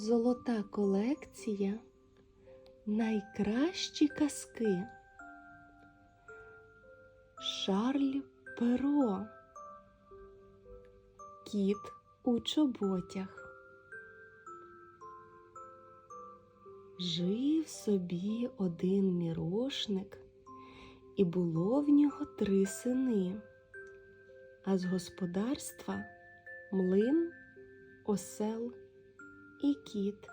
Золота колекція. Найкращі казки. Шарль Перо. Кіт у чоботях. Жив собі один мірошник, і було в нього три сини, а з господарства млин, осел і кіт.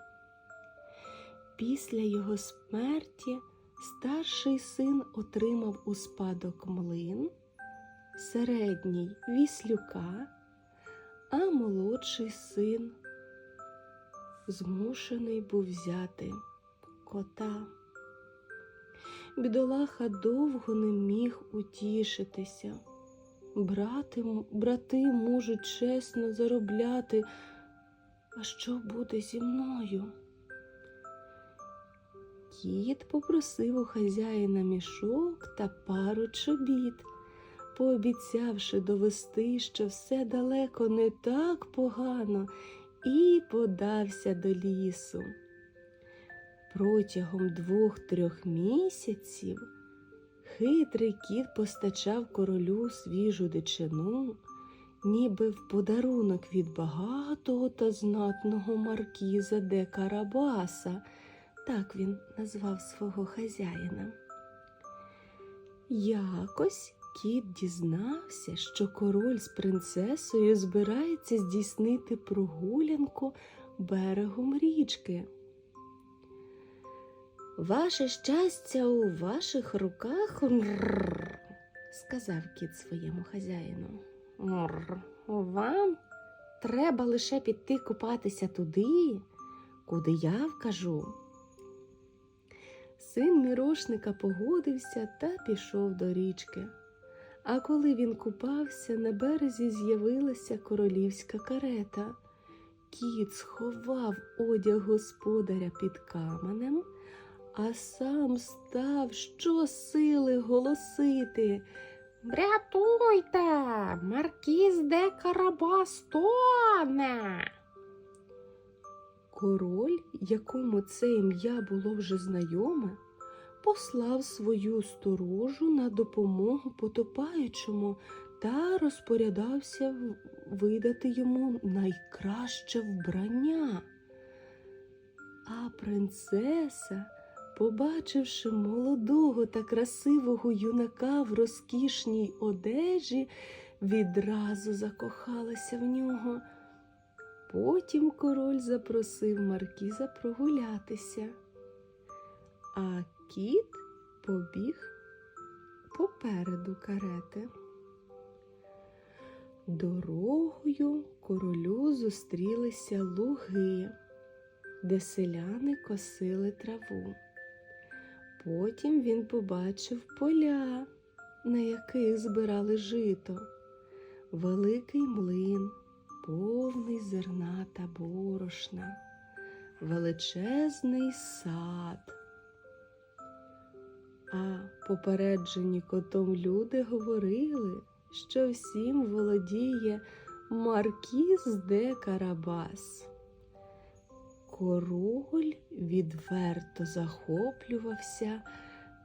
Після його смерті старший син отримав у спадок млин, середній віслюка, а молодший син змушений був взяти кота. Бідолаха довго не міг утішитися. Брати, брати можуть чесно заробляти. А що буде зі мною? Кіт попросив у хазяїна мішок та пару чобіт, пообіцявши довести, що все далеко не так погано, і подався до лісу. Протягом двох-трьох місяців хитрий кіт постачав королю свіжу дичину, ніби в подарунок від багатого та знатного маркіза де Карабаса, так він назвав свого хазяїна. Якось кіт дізнався, що король з принцесою збирається здійснити прогулянку берегом річки. Ваше щастя у ваших руках, сказав кіт своєму хазяїну. «Мрррр, Вам треба лише піти купатися туди, куди я вкажу. Син мірошника погодився та пішов до річки. А коли він купався, на березі з'явилася королівська карета. Кіт сховав одяг господаря під каменем, а сам став щосили голосити. Врятуйте, маркіз де Карабас. Король, якому це ім'я було вже знайоме, послав свою сторожу на допомогу потопаючому та розпорядався видати йому найкраще вбрання. А принцеса, побачивши молодого та красивого юнака в розкішній одежі, відразу закохалася в нього. Потім король запросив маркіза прогулятися, а кіт побіг попереду карети. Дорогою королю зустрілися луги, де селяни косили траву. Потім він побачив поля, на яких збирали жито, великий млин, повний зерна та борошна, величезний сад. А попереджені котом люди говорили, що всім володіє Маркіз де Карабас. Король відверто захоплювався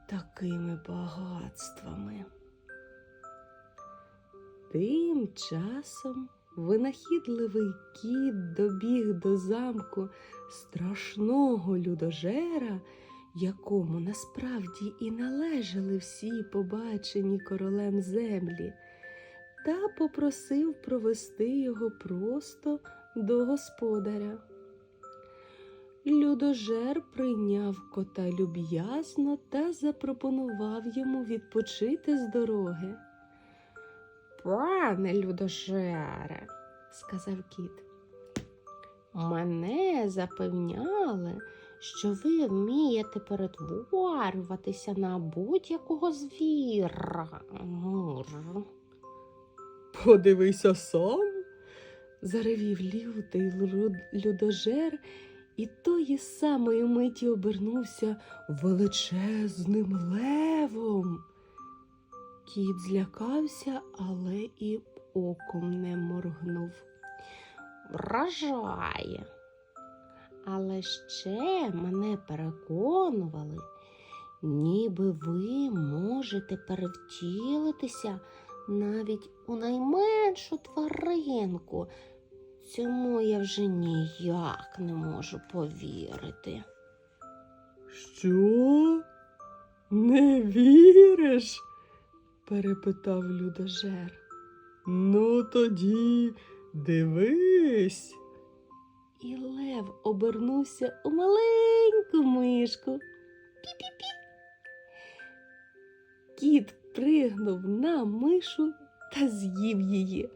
такими багатствами. Тим часом винахідливий кіт добіг до замку страшного людожера, якому насправді і належали всі побачені королем землі, та попросив провести його просто до господаря. Людожер прийняв кота люб'язно та запропонував йому відпочити з дороги. Пане людожере, сказав кіт, мене запевняли, що ви вмієте перетворюватися на будь-якого звіра. Подивися сам, заревів лютий лю- людожер, і тої самої миті обернувся величезним левом. Кіт злякався, але і оком не моргнув. Вражає. Але ще мене переконували, ніби ви можете перевтілитися навіть у найменшу тваринку. Цьому я вже ніяк не можу повірити. Що? Не віриш? перепитав людожер. Ну тоді дивись. І Лев обернувся у маленьку мишку. Пі-пі-пі. Кіт пригнув на мишу та з'їв її,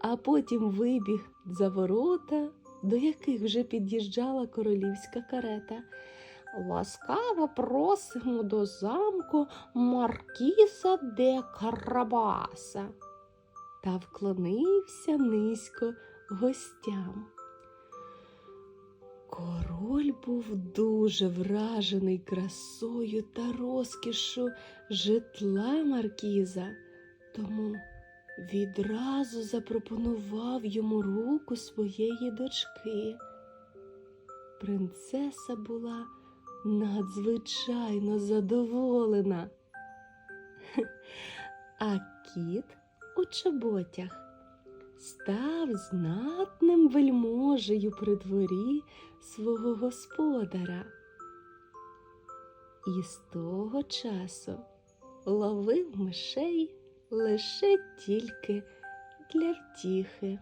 а потім вибіг за ворота, до яких вже під'їжджала королівська карета. Ласкаво просимо до замку Маркіса де Карабаса та вклонився низько гостям. Король був дуже вражений красою та розкішу житла Маркіза, тому відразу запропонував йому руку своєї дочки. Принцеса була надзвичайно задоволена. А кіт у чоботях став знатним вельможею при дворі свого господаря. І з того часу ловив мишей лише тільки для втіхи.